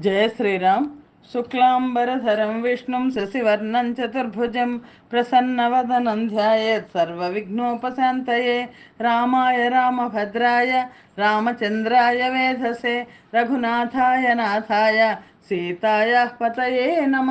జయ శ్రీరామ్. శుక్లాంబరధరం విష్ణుం శశివర్ణం చతుర్భుజం ప్రసన్నవదనం ధ్యాయేత్ సర్వవిఘ్నోపశాంతయే. రామాయ రామభద్రాయ రామచంద్రాయ వేధసే రఘునాథాయ నాథాయ సీతాయ పతయే నమ.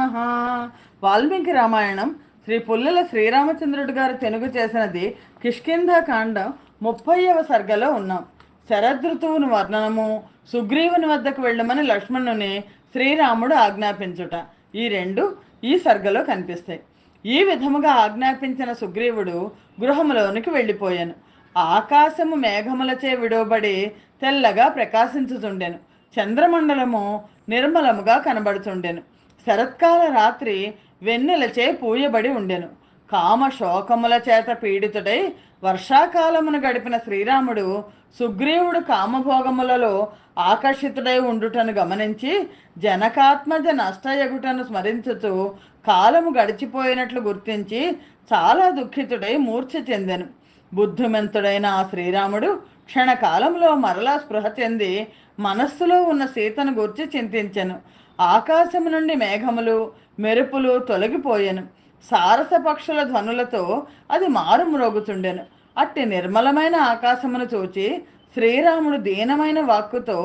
వాల్మీకి రామాయణం శ్రీ పుల్లల శ్రీరామచంద్రుడు గారు తెనుగు చేసినది కిష్కింధ కాండం ముప్పైవ సర్గలో ఉన్నాం. శరదృతువును వర్ణనము సుగ్రీవుని వద్దకు వెళ్ళమని లక్ష్మణుని శ్రీరాముడు ఆజ్ఞాపించుట. ఈ రెండు ఈ సర్గలో కనిపిస్తాయి. ఈ విధముగా ఆజ్ఞాపించిన సుగ్రీవుడు గృహములోనికి వెళ్ళిపోయాను. ఆకాశము మేఘములచే విడవబడి తెల్లగా ప్రకాశించుచుండెను. చంద్రమండలము నిర్మలముగా కనబడుచుండెను. శరత్కాల రాత్రి వెన్నెలచే పూయబడి ఉండెను. కామ శోకముల చేత పీడితుడై వర్షాకాలమును గడిపిన శ్రీరాముడు సుగ్రీవుడు కామభోగములలో ఆకర్షితుడై ఉండుటను గమనించి జనకాత్మజ నష్టయగుటను స్మరించుతూ కాలము గడిచిపోయినట్లు గుర్తించి చాలా దుఃఖితుడై మూర్ఛ చెందెను. బుద్ధిమంతుడైన ఆ శ్రీరాముడు క్షణకాలంలో మరలా స్పృహ చెంది మనస్సులో ఉన్న సీతను గుర్చి చింతించెను. ఆకాశము నుండి మేఘములు మెరుపులు తొలగిపోయెను. సారస పక్షుల ధ్వనులతో అది మారుమ్రోగుచుండెను అట్టి నిర్మలమైన ఆకాశమును చూచి శ్రీరాముడు దీనమైన వాక్కుతో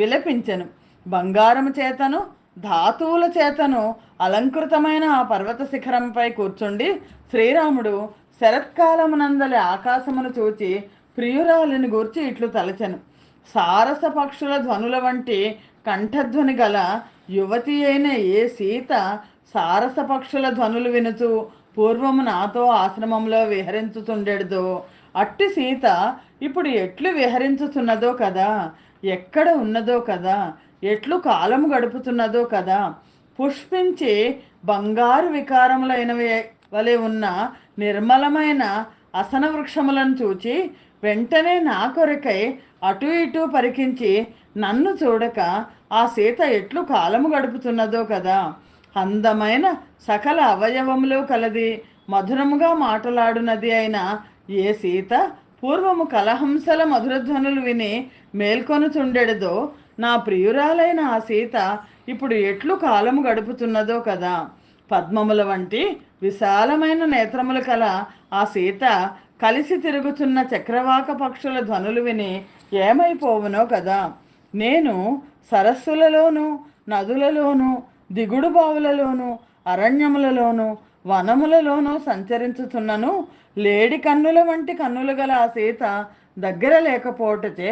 విలపించెను. బంగారము చేతను ధాతువుల చేతను అలంకృతమైన ఆ పర్వత శిఖరంపై కూర్చుండి శ్రీరాముడు శరత్కాలమునందలి ఆకాశమును చూచి ప్రియురాలిని గూర్చి ఇట్లు తలచెను. సారస పక్షుల ధ్వనుల వంటి కంఠధ్వని గల యువతి అయిన ఏ సీత సారస పక్షుల ధ్వనులు వినుచు పూర్వము నాతో ఆశ్రమంలో విహరించుతుండెడుదో అట్టి సీత ఇప్పుడు ఎట్లు విహరించుతున్నదో కదా? ఎక్కడ ఉన్నదో కదా? ఎట్లు కాలము గడుపుతున్నదో కదా? పుష్పించి బంగారు వికారములైన వలె ఉన్న నిర్మలమైన అసన వృక్షములను చూచి వెంటనే నా కొరకై అటు ఇటు పరికించి నన్ను చూడక ఆ సీత ఎట్లు కాలము గడుపుతున్నదో కదా? అందమైన సకల అవయవములు కలది మధురముగా మాటలాడునది అయిన ఏ సీత పూర్వము కలహంసల మధురధ్వనులు విని మేల్కొనుచుండెడదో నా ప్రియురాలైన ఆ సీత ఇప్పుడు ఎట్లు కాలము గడుపుతున్నదో కదా. పద్మముల వంటి విశాలమైన నేత్రములు కల ఆ సీత కలిసి తిరుగుతున్న చక్రవాక పక్షుల ధ్వనులు విని ఏమైపోవునో కదా. నేను సరస్సులలోనూ నదులలోనూ దిగుడు బావులలోనూ అరణ్యములలోనూ వనములలోనూ సంచరించుతున్నను లేడి కన్నుల వంటి కన్నులు గల ఆ సీత దగ్గర లేకపోవటచే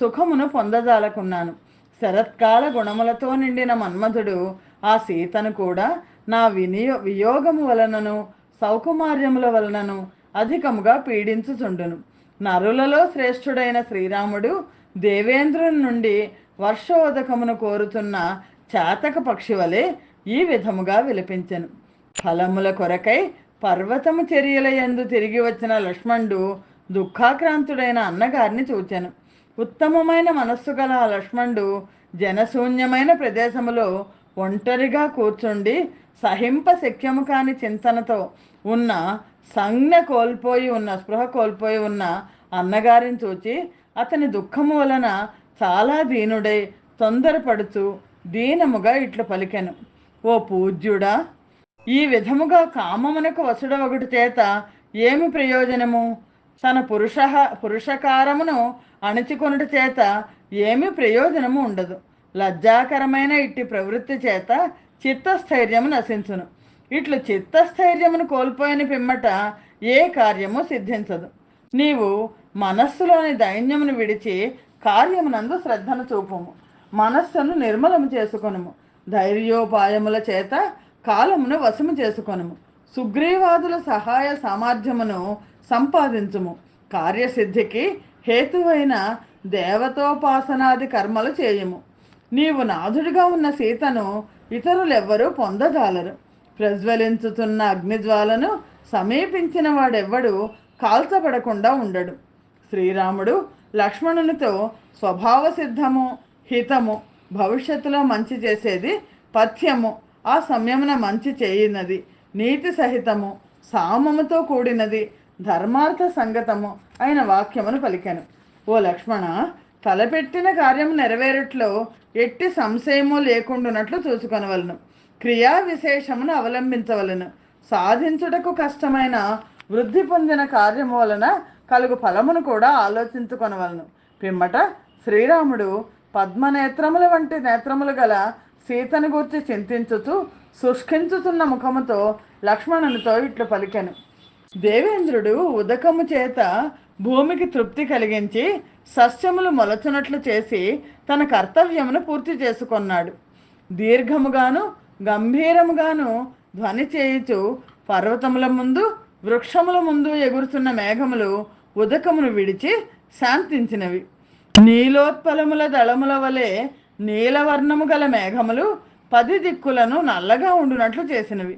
సుఖమును పొందజాలకున్నాను. శరత్కాల గుణములతో నిండిన మన్మధుడు ఆ సీతను కూడా నా వినియో వియోగము వలనను సౌకుమార్యముల వలనను అధికముగా పీడించుచుండును. నరులలో శ్రేష్ఠుడైన శ్రీరాముడు దేవేంద్రుని నుండి వర్షోదకమును కోరుతున్న చాతక పక్షి వలె ఈ విధముగా విలపించెను. ఫలముల కొరకై పర్వతము చర్యల యందు తిరిగి వచ్చిన లక్ష్మణుడు దుఃఖాక్రాంతుడైన అన్నగారిని చూచాను. ఉత్తమమైన మనస్సు గల ఆ లక్ష్మణుడు జనశూన్యమైన ప్రదేశములో ఒంటరిగా కూర్చుండి సహింప శక్యము కాని చింతనతో ఉన్న సంజ్ఞ కోల్పోయి ఉన్న స్పృహ కోల్పోయి ఉన్న అన్నగారిని చూచి అతని దుఃఖము వలన చాలా దీనుడై తొందరపడుచు దీనముగా ఇట్లు పలికెను. ఓ పూజ్యుడా ఈ విధముగా కామమునకు వసుడ ఒకటి చేత ఏమి ప్రయోజనము? తన పురుష పురుషకారమును అణిచికొనుట చేత ఏమి ప్రయోజనము ఉండదు. లజ్జాకరమైన ఇట్టి ప్రవృత్తి చేత చిత్తస్థైర్యము నశించును. ఇట్లు చిత్తస్థైర్యమును కోల్పోయిన పిమ్మట ఏ కార్యము సిద్ధించదు. నీవు మనస్సులోని దైన్యమును విడిచి కార్యమునందు శ్రద్ధను చూపుము. మనస్సును నిర్మలము చేసుకొనుము. ధైర్యోపాయముల చేత కాలమును వశము చేసుకొనుము. సుగ్రీవాదుల సహాయ సామర్థ్యమును సంపాదించుము. కార్యసిద్ధికి హేతువైన దేవతోపాసనాది కర్మలు చేయము. నీవు నాథుడిగా ఉన్న సీతను ఇతరులెవ్వరూ పొందజాలరు. ప్రజ్వలించుతున్న అగ్నిజ్వాలను సమీపించిన వాడెవ్వడు కాల్చబడకుండా ఉండడు. శ్రీరాముడు లక్ష్మణునితో స్వభావ సిద్ధము హితము భవిష్యత్తులో మంచి చేసేది పథ్యము. ఆ సమయమున మంచి చేయినది. నీతి సహితము సామముతో కూడినది ధర్మార్థ సంగతము అయిన వాక్యమును పలికాను. ఓ లక్ష్మణ తలపెట్టిన కార్యము నెరవేరుట్లో ఎట్టి సంశయము లేకుండానట్లు చూసుకొనవలను. క్రియా విశేషమును అవలంబించవలను. సాధించుటకు కష్టమైన వృద్ధి పొందిన కార్యము వలన కలుగు ఫలమును కూడా ఆలోచించుకొనవలను. పిమ్మట శ్రీరాముడు పద్మనేత్రముల వంటి నేత్రములు గల సీతను గూర్చి చింతించుతూ శుష్కించుతున్న ముఖముతో లక్ష్మణునితో ఇట్లు పలికెను. దేవేంద్రుడు ఉదకము చేత భూమికి తృప్తి కలిగించి సస్యములు మొలచునట్లు చేసి తన కర్తవ్యమును పూర్తి చేసుకొన్నాడు. దీర్ఘముగాను గంభీరముగాను ధ్వని చేయుచు పర్వతముల ముందు వృక్షముల ముందు ఎగురుతున్న మేఘములు ఉదకమును విడిచి శాంతించినవి. నీలోత్పలముల దళముల వలె నీలవర్ణము గల మేఘములు పది దిక్కులను నల్లగా ఉండునట్లు చేసినవి.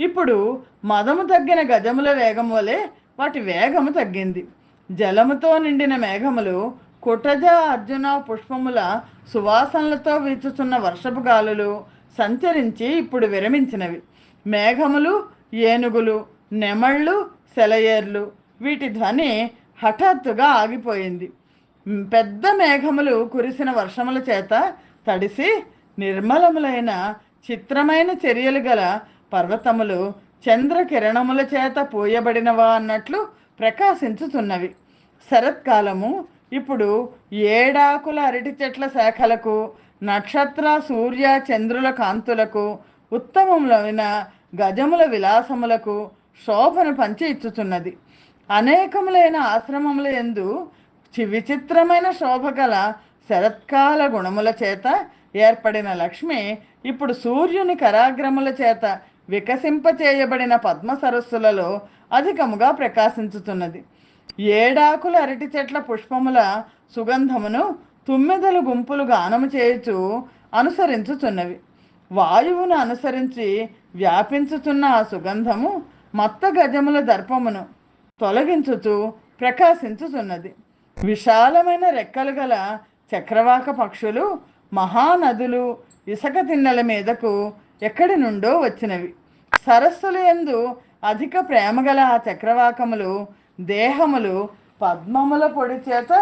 ఇప్పుడు మదము తగ్గిన గజముల వేగం వలె వాటి వేగము తగ్గింది. జలముతో నిండిన మేఘములు కుటజ అర్జున పుష్పముల సువాసనలతో వీచుచున్న వర్షపు గాలులు సంచరించి ఇప్పుడు విరమించినవి. మేఘములు ఏనుగులు నెమళ్ళు సెలయేర్లు వీటి ధ్వని హఠాత్తుగా ఆగిపోయింది. పెద్ద మేఘములు కురిసిన వర్షముల చేత తడిసి నిర్మలములైన చిత్రమైన చర్యలు గల పర్వతములు చంద్రకిరణముల చేత పూయబడినవా అన్నట్లు ప్రకాశించుతున్నవి. శరత్కాలము ఇప్పుడు ఏడాకుల అరటి చెట్ల శాఖలకు నక్షత్ర సూర్య చంద్రుల కాంతులకు ఉత్తమములైన గజముల విలాసములకు శోభను పంచి ఇచ్చుచున్నది అనేకములైన ఆశ్రమముల ఎందు విచిత్రమైన శోభ శరత్కాల గుణముల చేత ఏర్పడిన లక్ష్మి ఇప్పుడు సూర్యుని కరాగ్రముల చేత వికసింపచేయబడిన పద్మ సరస్సులలో అధికముగా ప్రకాశించుతున్నది. ఏడాకుల అరటి చెట్ల పుష్పముల సుగంధమును తుమ్మెదలు గుంపులు గానము చేయుచు అనుసరించుచున్నవి. వాయువును అనుసరించి వ్యాపించుచున్న ఆ సుగంధము మత్త గజముల దర్పమును తొలగించుచు ప్రకాశించుచున్నది. విశాలమైన రెక్కలు గల చక్రవాక పక్షులు మహానదులు ఇసుక తిన్నెల మీదకు ఎక్కడి నుండో వచ్చినవి. సరస్సుల యందు అధిక ప్రేమగల ఆ చక్రవాకములు దేహములు పద్మముల పొడి చేత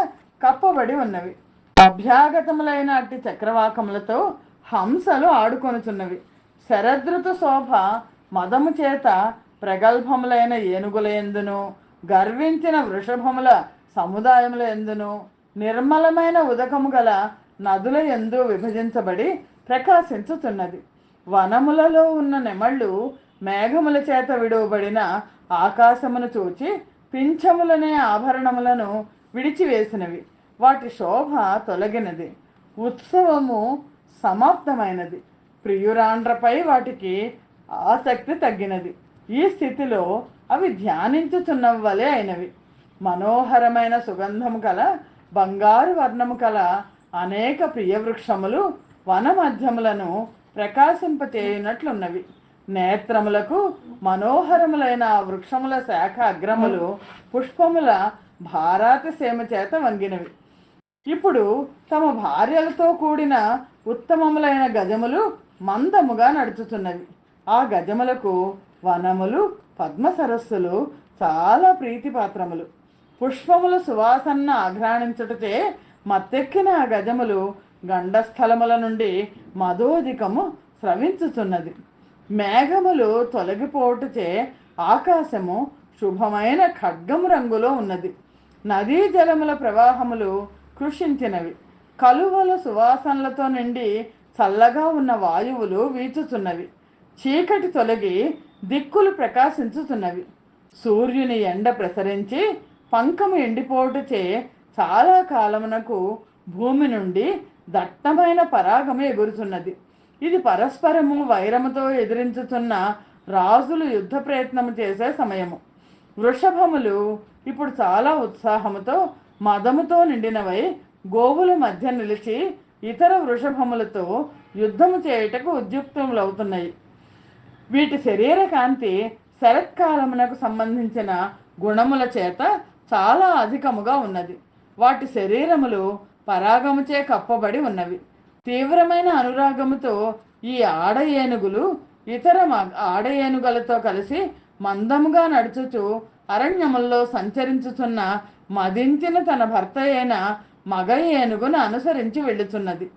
కప్పబడి ఉన్నవి. అభ్యాగతములైన అట్టి చక్రవాకములతో హంసలు ఆడుకొనుచున్నవి. శరదృతు శోభ మదము చేత ప్రగల్భములైన ఏనుగుల ఎందును గర్వించిన వృషభముల సముదాయముల ఎందును నిర్మలమైన ఉదకము గల నదుల ఎందు విభజించబడి ప్రకాశించుతున్నది. వనములలో ఉన్న నెమళ్ళు మేఘముల చేత విడువబడిన ఆకాశమును చూచి పింఛములనే ఆభరణములను విడిచివేసినవి. వాటి శోభ తొలగినది. ఉత్సవము సమాప్తమైనది. ప్రియురాండ్రపై వాటికి ఆసక్తి తగ్గినది. ఈ స్థితిలో అవి ధ్యానించుతున్న వలె అయినవి. మనోహరమైన సుగంధము కల బంగారు వర్ణము కల అనేక ప్రియ వృక్షములు వన మధ్యములను ప్రకాశింపచేయునట్లున్నవి. నేత్రములకు మనోహరములైన వృక్షముల శాఖ అగ్రములు పుష్పముల భారాతిసేమ చేత వంగినవి. ఇప్పుడు తమ భార్యలతో కూడిన ఉత్తమములైన గజములు మందముగా నడుచుతున్నవి. ఆ గజములకు వనములు పద్మ సరస్సులు చాలా ప్రీతిపాత్రములు. పుష్పముల సువాసన ఆఘ్రాణించుటచే మత్తెక్కిన గజములు గండస్థలముల నుండి మధోదికము స్రవించుచున్నది. మేఘములు తొలగిపోటుచే ఆకాశము శుభమైన ఖడ్గము రంగులో ఉన్నది. నదీ జలముల ప్రవాహములు కృషించినవి. కలువల సువాసనలతో నిండి చల్లగా ఉన్న వాయువులు వీచుచున్నవి. చీకటి తొలగి దిక్కులు ప్రకాశించుతున్నవి సూర్యుని ఎండ ప్రసరించి పంకము ఎండిపోటుచే చాలా కాలమునకు భూమి నుండి దట్టమైన పరాగము ఎగురుతున్నది ఇది పరస్పరము వైరముతో ఎదిరించుతున్న రాజులు యుద్ధ ప్రయత్నము చేసే సమయము. వృషభములు ఇప్పుడు చాలా ఉత్సాహముతో మదముతో నిండినవై గోవుల మధ్య నిలిచి ఇతర వృషభములతో యుద్ధము చేయుటకు ఉద్యుక్తములవుతున్నాయి. వీటి శరీర కాంతి శరత్కాలమునకు సంబంధించిన గుణముల చేత చాలా అధికముగా ఉన్నది. వాటి శరీరములు పరాగముచే కప్పబడి ఉన్నవి. తీవ్రమైన అనురాగముతో ఈ ఆడ ఏనుగులు ఇతర మ- ఆడ ఏనుగులతో కలిసి మందముగా నడుచుచు అరణ్యముల్లో సంచరించుచున్న మదించిన తన భర్త అయిన మగ ఏనుగును అనుసరించి వెళ్ళుచున్నది.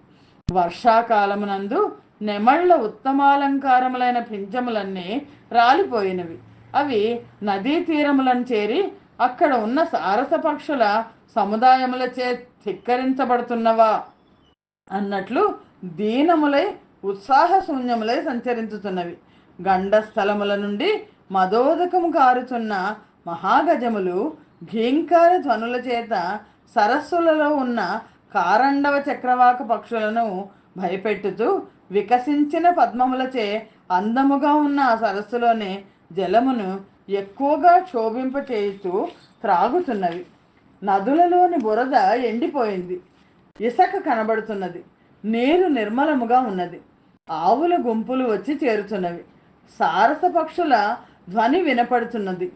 వర్షాకాలమునందు నెమళ్ళ ఉత్తమాలంకారములైన పింఛములన్నీ రాలిపోయినవి. అవి నదీ తీరములను చేరి అక్కడ ఉన్న సారస పక్షుల సముదాయములచే ధిక్కరించబడుతున్నవా? అన్నట్లు దీనములై ఉత్సాహ శూన్యములై సంచరించుతున్నవి. గండ స్థలముల నుండి మదోదకము కారుచున్న మహాగజములు భీంకార ధ్వనుల చేత సరస్సులలో ఉన్న కారండవ చక్రవాక పక్షులను భయపెట్టుతూ వికసించిన పద్మములచే అందముగా ఉన్న ఆ సరస్సులోని జలమును ఎక్కువగా క్షోభింపచేస్తూ త్రాగుతున్నవి నదులలోని బురద ఎండిపోయింది. ఇసక కనబడుతున్నది. నీరు నిర్మలముగా ఉన్నది. ఆవుల గుంపులు వచ్చి చేరుతున్నవి. సారస పక్షుల ధ్వని వినపడుతున్నది.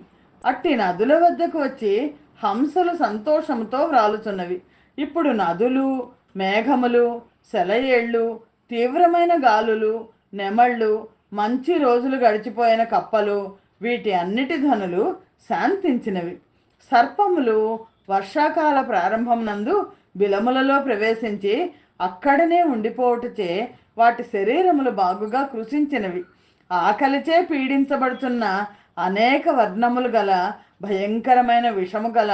అట్టి నదుల వద్దకు వచ్చి హంసలు సంతోషంతో వ్రాలుతున్నవి. ఇప్పుడు నదులు మేఘములు సెలయేళ్ళు తీవ్రమైన గాలులు నెమళ్ళు మంచి రోజులు గడిచిపోయిన కప్పలు వీటి అన్నిటి ధ్వనులు శాంతించినవి. సర్పములు వర్షాకాల ప్రారంభం నందు బిలములలో ప్రవేశించి అక్కడనే ఉండిపోవటచే వాటి శరీరములు బాగుగా కృషించినవి. ఆకలిచే పీడించబడుతున్న అనేక వర్ణములు గల భయంకరమైన విషము గల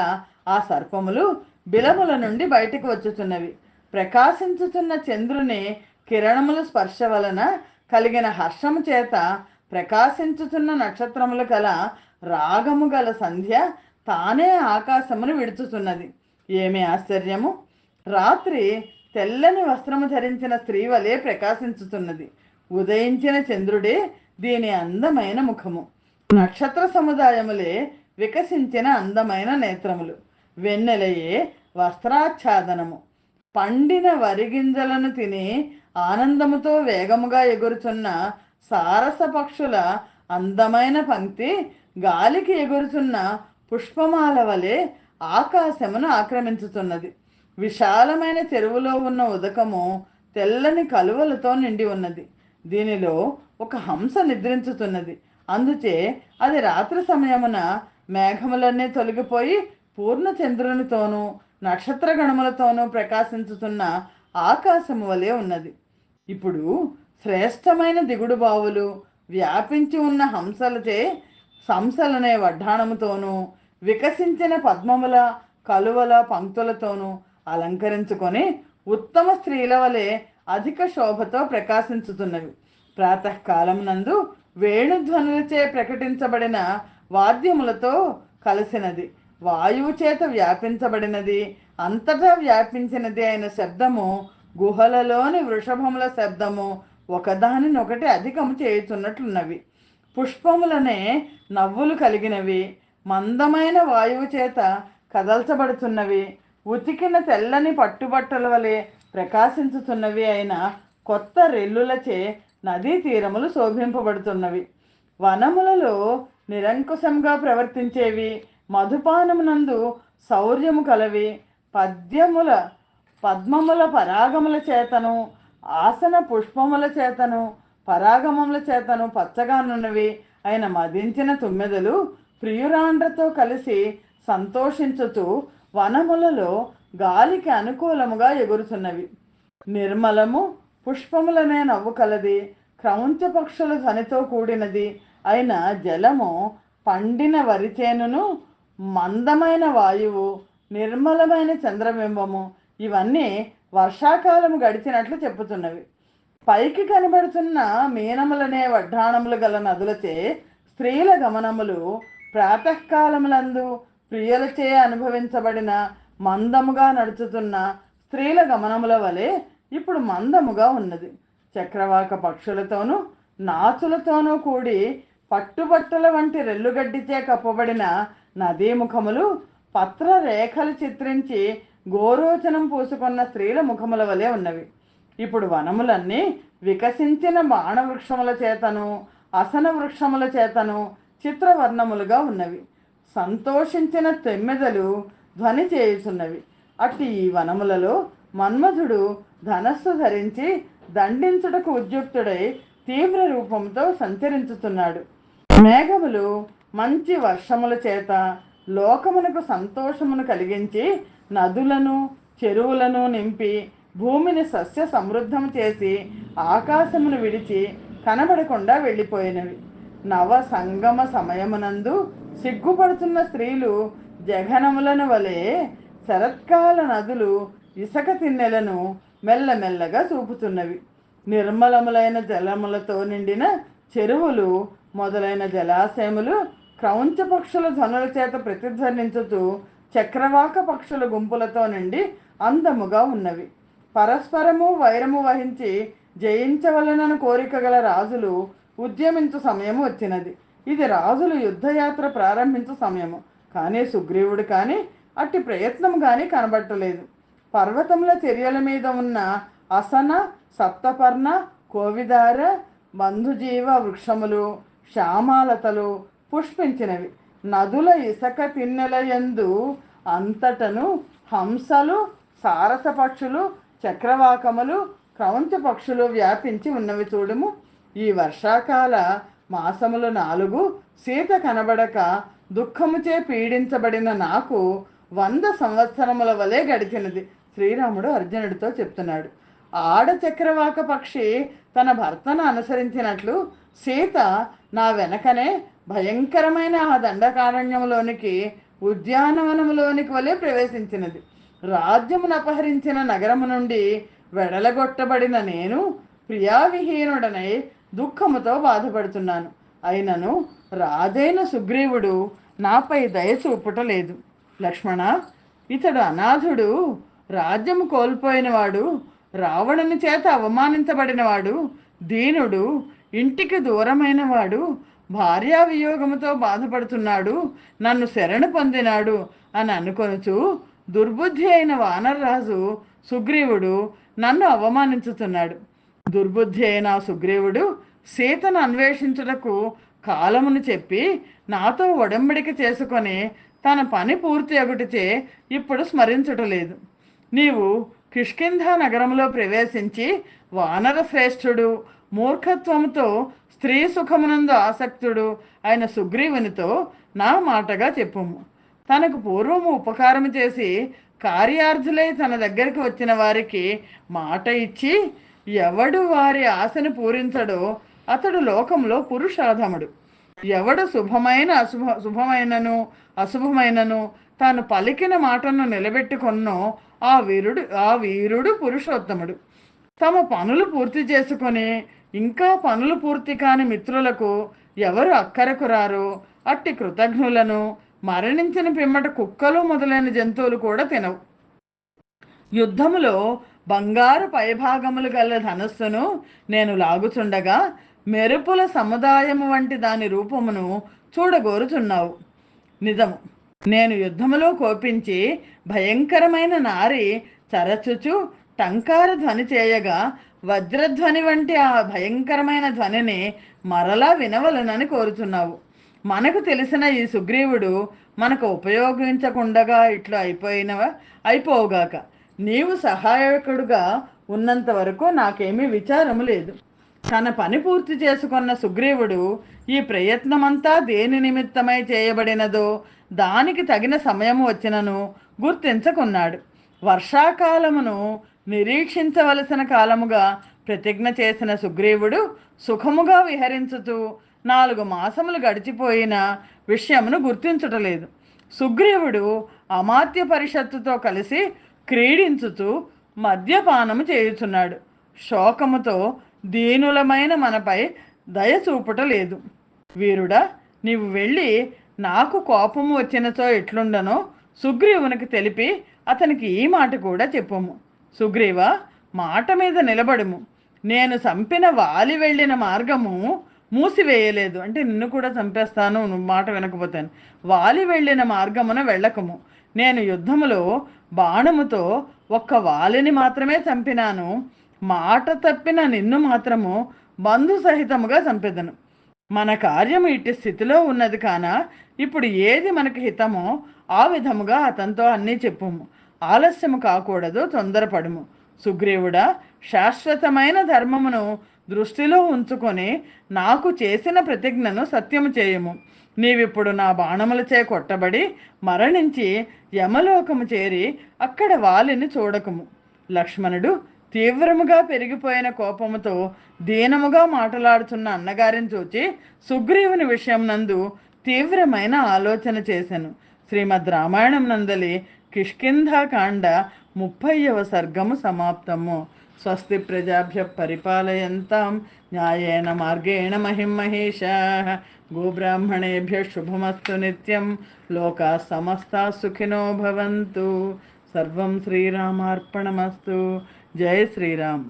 ఆ సర్పములు బిలముల నుండి బయటకు వచ్చుతున్నవి ప్రకాశించుతున్న చంద్రుని కిరణముల స్పర్శ వలన కలిగిన హర్షము చేత ప్రకాశించుతున్న నక్షత్రములు గల రాగము గల సంధ్య తానే ఆకాశమును విడుచుతున్నది ఏమి ఆశ్చర్యము? రాత్రి తెల్లని వస్త్రము ధరించిన స్త్రీ వలె ప్రకాశించుతున్నది ఉదయించిన చంద్రుడే దీని అందమైన ముఖము. నక్షత్ర సముదాయములే వికసించిన అందమైన నేత్రములు. వెన్నెలయే వస్త్రాచ్ఛాదనము. పండిన వరిగింజలను తిని ఆనందముతో వేగముగా ఎగురుచున్న సారస పక్షుల అందమైన పంక్తి గాలికి ఎగురుతున్న పుష్పమాల వలె ఆకాశమును ఆక్రమించుతున్నది. విశాలమైన చెరువులో ఉన్న ఉదకము తెల్లని కలువలతో నిండి ఉన్నది. దీనిలో ఒక హంస నిద్రించుతున్నది. అందుచే అది రాత్రి సమయమున మేఘములన్నీ తొలగిపోయి పూర్ణ చంద్రునితోనూ నక్షత్ర గణములతోనూ ప్రకాశించుతున్న ఆకాశము వలె ఉన్నది. ఇప్పుడు శ్రేష్టమైన దిగుడు బావులు వ్యాపించి ఉన్న హంసలచే సంసలనే వడ్డాణముతోనూ వికసించిన పద్మముల కలువల పంక్తులతోనూ అలంకరించుకొని ఉత్తమ స్త్రీల వలె అధిక శోభతో ప్రకాశించుతున్నవి. ప్రాతకాలం నందు వేణుధ్వనులచే ప్రకటించబడిన వాద్యములతో కలిసినది. వాయువు చేత వ్యాపించబడినది. అంతటా వ్యాపించినది అయిన శబ్దము గుహలలోని వృషభముల శబ్దము ఒకదానినొకటి అధికము చేయుచున్నట్లున్నవి. పుష్పములనే నవ్వులు కలిగినవి. మందమైన వాయువు చేత కదల్చబడుతున్నవి. ఉతికిన తెల్లని పట్టుబట్టల వలె ప్రకాశించుతున్నవి అయిన కొత్త రెల్లులచే నదీ తీరములు శోభింపబడుతున్నవి. వనములలో నిరంకుశంగా ప్రవర్తించేవి. మధుపానమునందు శౌర్యము కలవి. పద్యముల పద్మముల పరాగముల చేతను ఆసన పుష్పముల చేతను పరాగమముల చేతను పచ్చగానున్నవి ఆయన మదించిన తుమ్మెదలు ప్రియురాండ్రతో కలిసి సంతోషించుతూ వనములలో గాలికి అనుకూలముగా ఎగురుతున్నవి. నిర్మలము పుష్పములనే నవ్వు కలది క్రౌంచ పక్షుల ధ్వనితో కూడినది అయిన జలము పండిన వరిచేనును మందమైన వాయువు నిర్మలమైన చంద్రబింబము ఇవన్నీ వర్షాకాలం గడిచినట్లు చెప్పుతున్నవి. పైకి కనబడుతున్న మీనములనే వడ్డాణములు గల నదులచే స్త్రీల గమనములు ప్రాతకాలములందు ప్రియులచే అనుభవించబడిన మందముగా నడుచుతున్న స్త్రీల గమనముల వలె ఇప్పుడు మందముగా ఉన్నది. చక్రవాక పక్షులతోనూ నాచులతోనూ కూడి పట్టుబట్టల వంటి రెల్లుగడ్డిచే కప్పబడిన నదీముఖములు పత్ర రేఖలు చిత్రించి గోరోచనం పూసుకున్న స్త్రీల ముఖముల వలె ఉన్నవి. ఇప్పుడు వనములన్నీ వికసించిన బాణవృక్షముల చేతను అసన వృక్షముల చేతను చిత్రవర్ణములుగా ఉన్నవి. సంతోషించిన తెమ్మెదలు ధ్వని చేయుచున్నవి. అట్టి ఈ వనములలో మన్మధుడు ధనస్సు ధరించి దండించుటకు ఉద్యుక్తుడై తీవ్ర రూపంతో సంచరించుతున్నాడు. మేఘములు మంచి వర్షముల చేత లోకమునకు సంతోషమును కలిగించి నదులను చెరువులను నింపి భూమిని సస్య సమృద్ధం చేసి ఆకాశమును విడిచి కనబడకుండా వెళ్ళిపోయినవి. నవ సంగమ సమయమునందు సిగ్గుపడుతున్న స్త్రీలు జఘనములను వలె శరత్కాల నదులు ఇసక తిన్నెలను మెల్లమెల్లగా చూపుతున్నవి. నిర్మలములైన జలములతో నిండిన చెరువులు మొదలైన జలాశయములు క్రౌంచ పక్షుల ధ్వనుల చేత ప్రతిధ్వనించుతూ చక్రవాక పక్షుల గుంపులతో నుండి అందముగా ఉన్నవి. పరస్పరము వైరము వహించి జయించవలనను కోరిక గల రాజులు ఉద్యమించు సమయము వచ్చినది. ఇది రాజులు యుద్ధయాత్ర ప్రారంభించు సమయము. కానీ సుగ్రీవుడు కానీ అట్టి ప్రయత్నం కానీ కనబట్టలేదు. పర్వతముల చర్యల మీద ఉన్న అసన సప్తపర్ణ కోవిదార బంధుజీవ వృక్షములు శ్యామాలతలు పుష్పించినవి. నదుల ఇసక తిన్నెలయందు అంతటను హంసలు సారస పక్షులు చక్రవాకములు క్రౌంచ పక్షులు వ్యాపించి ఉన్నవి చూడుము. ఈ వర్షాకాల మాసములు నాలుగు సీత కనబడక దుఃఖముచే పీడించబడిన నాకు వంద సంవత్సరముల వలె గడిచినది. శ్రీరాముడు అర్జునుడితో చెప్తున్నాడు. ఆడ చక్రవాక పక్షి తన భర్తను అనుసరించినట్లు సీత నా వెనకనే భయంకరమైన ఆ దండకారణ్యంలోనికి ఉద్యానవనములోనికి వలె ప్రవేశించినది. రాజ్యమును అపహరించిన నగరము నుండి వెడలగొట్టబడిన నేను ప్రియావిహీనుడనై దుఃఖముతో బాధపడుతున్నాను. అయినను రాజైన సుగ్రీవుడు నాపై దయ చూపుటలేదు. లక్ష్మణ ఇతడు అనాథుడు రాజ్యము కోల్పోయినవాడు రావణుని చేత అవమానించబడినవాడు దీనుడు ఇంటికి దూరమైనవాడు భార్యా వియోగముతో బాధపడుతున్నాడు నన్ను శరణు పొందినాడు అని అనుకొనుచు దుర్బుద్ధి అయిన వానరరాజు సుగ్రీవుడు నన్ను అవమానించుతున్నాడు. దుర్బుద్ధి అయిన సుగ్రీవుడు సీతను అన్వేషించుటకు కాలమును చెప్పి నాతో ఒడంబడిక చేసుకొని తన పని పూర్తి అగుటిచే ఇప్పుడు స్మరించటలేదు నీవు కిష్కింధ నగరంలో ప్రవేశించి వానర శ్రేష్ఠుడు మూర్ఖత్వముతో స్త్రీ సుఖమునందు ఆసక్తుడు అయిన సుగ్రీవునితో నా మాటగా చెప్పుము. తనకు పూర్వము ఉపకారము చేసి కార్యార్థులై తన దగ్గరికి వచ్చిన వారికి మాట ఇచ్చి ఎవడు వారి ఆశను పూరించడో అతడు లోకంలో పురుషాధముడు ఎవడు శుభమైన అశుభ శుభమైనను అశుభమైనను తాను పలికిన మాటను నిలబెట్టుకున్నో ఆ వీరుడు ఆ వీరుడు పురుషోత్తముడు. తమ పనులు పూర్తి చేసుకొని ఇంకా పనులు పూర్తి కాని మిత్రులకు ఎవరు అక్కరకు రారో అట్టి కృతజ్ఞులను మరణించిన పిమ్మట కుక్కలు మొదలైన జంతువులు కూడా తినవు. యుద్ధములో బంగారు పైభాగములు గల ధనస్సును నేను లాగుచుండగా మెరుపుల సముదాయము వంటి దాని రూపమును చూడగోరుచున్నావు. నిజము నేను యుద్ధములో కోపించి భయంకరమైన నారి చరచుచు టంకార ధ్వని చేయగా వజ్రధ్వని వంటి ఆ భయంకరమైన ధ్వనిని మరలా వినవలనని కోరుచున్నావు మనకు తెలిసిన ఈ సుగ్రీవుడు మనకు ఉపయోగించకుండగా ఇట్లా అయిపోయినవా? అయిపోవుగాక. నీవు సహాయకుడుగా ఉన్నంత వరకు నాకేమీ విచారము లేదు. తన పని పూర్తి చేసుకున్న సుగ్రీవుడు ఈ ప్రయత్నమంతా దేని నిమిత్తమై చేయబడినదో దానికి తగిన సమయము వచ్చినను గుర్తించకున్నాడు. వర్షాకాలమును నిరీక్షించవలసిన కాలముగా ప్రతిజ్ఞ చేసిన సుగ్రీవుడు సుఖముగా విహరించుతూ నాలుగు మాసములు గడిచిపోయిన విషయమును గుర్తించుటలేదు. సుగ్రీవుడు అమాత్య పరిషత్తుతో కలిసి క్రీడించుతూ మద్యపానము చేయుచున్నాడు. శోకముతో దీనులమైన మనపై దయ చూపుటలేదు. వీరుడా నీవు వెళ్ళి నాకు కోపము వచ్చినచో ఎట్లుండనో సుగ్రీవునికి తెలిపి అతనికి ఈ మాట కూడా చెప్పుము. సుగ్రీవ మాట మీద నిలబడుము. నేను చంపిన వాలి వెళ్ళిన మార్గము మూసివేయలేదు. అంటే నిన్ను కూడా చంపేస్తాను నువ్వు మాట వినకపోతాను. వాలి వెళ్ళిన మార్గమున వెళ్ళకము. నేను యుద్ధములో బాణముతో ఒక్క వాలిని మాత్రమే చంపినాను. మాట తప్పిన నిన్ను మాత్రము బంధు సహితముగా చంపెదను. మన కార్యము ఇట్టి స్థితిలో ఉన్నది కాన? ఇప్పుడు ఏది మనకు హితమో ఆ విధముగా అతనితో అన్నీ చెప్పుము. ఆలస్యము కాకూడదు తొందరపడుము. సుగ్రీవుడా శాశ్వతమైన ధర్మమును దృష్టిలో ఉంచుకొని నాకు చేసిన ప్రతిజ్ఞను సత్యము చేయము. నీవిప్పుడు నా బాణములచే కొట్టబడి మరణించి యమలోకము చేరి అక్కడ వాలిని చూడకము. లక్ష్మణుడు తీవ్రముగా పెరిగిపోయిన కోపముతో దీనముగా మాట్లాడుతున్న అన్నగారిని చూచి సుగ్రీవుని విషయం నందు తీవ్రమైన ఆలోచన చేశాను శ్రీమద్ రామాయణం నందలి కిష్కింధాకాండ ముప్పైవ సర్గము సమాప్తము. స్వస్తి ప్రజాభ్య పరిపాలయంతాం. న్యాయేన మార్గేణ మహిం మహేష గోబ్రాహ్మణేభ్య శుభమస్తు నిత్యం. లోకా సమస్తా సుఖినో భవంతు. సర్వం శ్రీరామార్పణమస్తు. జయ శ్రీరామ్.